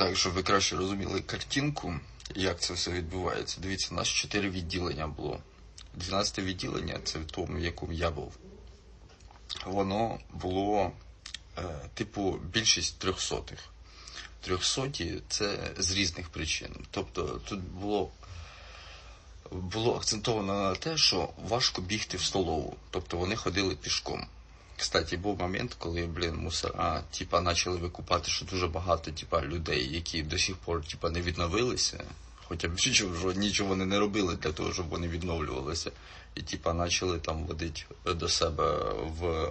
так, щоб ви краще розуміли картинку, як це все відбувається. Дивіться, у нас чотири відділення було. 12 відділення це в тому, в якому я був. Воно було, е, типу, більшість трьохсотих. Трьохсоті це з різних причин. Тобто тут було, було акцентовано на те, що важко бігти в столову. Тобто вони ходили пішком. Кстати, був момент, коли, блін, мусора, типа, почали викупати, що дуже багато, типа, людей, які до сих пор, типа, не відновилися, хоча б нічого, нічого вони не робили для того, щоб вони відновлювалися. І, типа, почали там водити до себе в,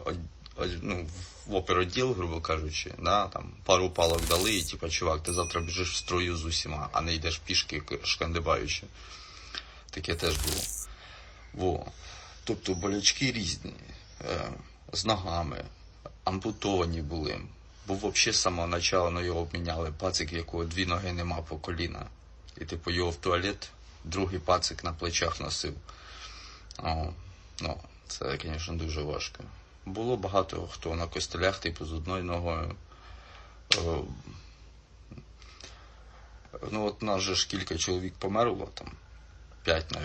ну, в опероділ, грубо кажучи, да, там, пару палок дали, і, типа, чувак, ти завтра біжиш в строю з усіма, а не йдеш пішки, шкандибаючи. Таке теж було. Во. Тобто болячки різні. З ногами, ампутовані були. Був взагалі з самого початку ну, його обміняли. Пацик, якого дві ноги нема по коліна. І типу його в туалет, другий пацик на плечах носив. О, ну, це, звісно, дуже важко. Було багато хто на костелях, типу, з одною ногою. Е, Ну, от нас же ж кілька чоловік померло, там, п'ять.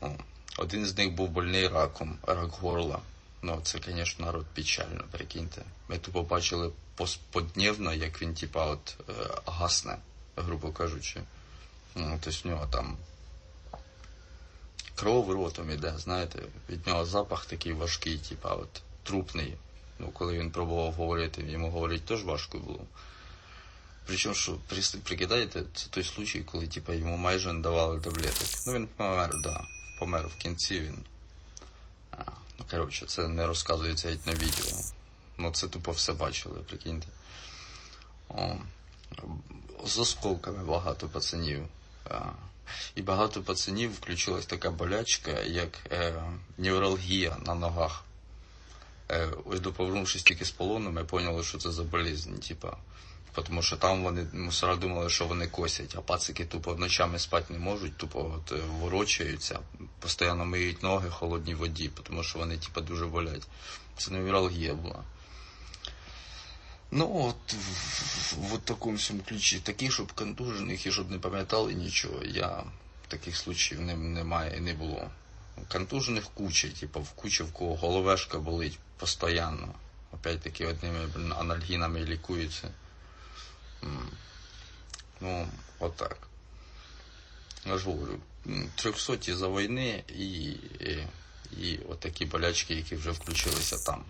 О, Один з них був больний раком, рак горла. Ну, це, звісно, народ печально, прикиньте. Ми тупо бачили пос- подневно, як він, типа, от е, гасне, грубо кажучи. Ну, тобто в нього там кров ротом іде, знаєте, від нього запах такий важкий, типа, от трупний. Ну, коли він пробував говорити, йому говорити теж важко було. Причому, що прикидаєте, це той случай, коли типа, йому майже не давали таблеток. Ну він помер, да. Помер в кінці він. Коротше, це не розказується геть на відео. Ну, це тупо все бачили, прикиньте. О, з осколками багато пацанів. І багато пацанів включилась така болячка, як е, невралгія на ногах. Е, ось повернувшись тільки з полону, ми поняли, що це за болезнь, типа. Тому що там вони мусора думали, що вони косять, а пацики тупо ночами спати не можуть, тупо от, е, ворочаються, постійно миють ноги в холодній воді, тому що вони типа дуже болять. Це невралгія була. Ну, от в, в, такому ключі, таких, щоб контужених і щоб не пам'ятали нічого, я таких случаїв не, немає і не було. Контужених куча, типу, в кучі в кого головешка болить постійно. Опять-таки одними анальгінами лікуються. Ну, отак. Я ж говорю, трьохсоті за війни і, і, і отакі болячки, які вже включилися там.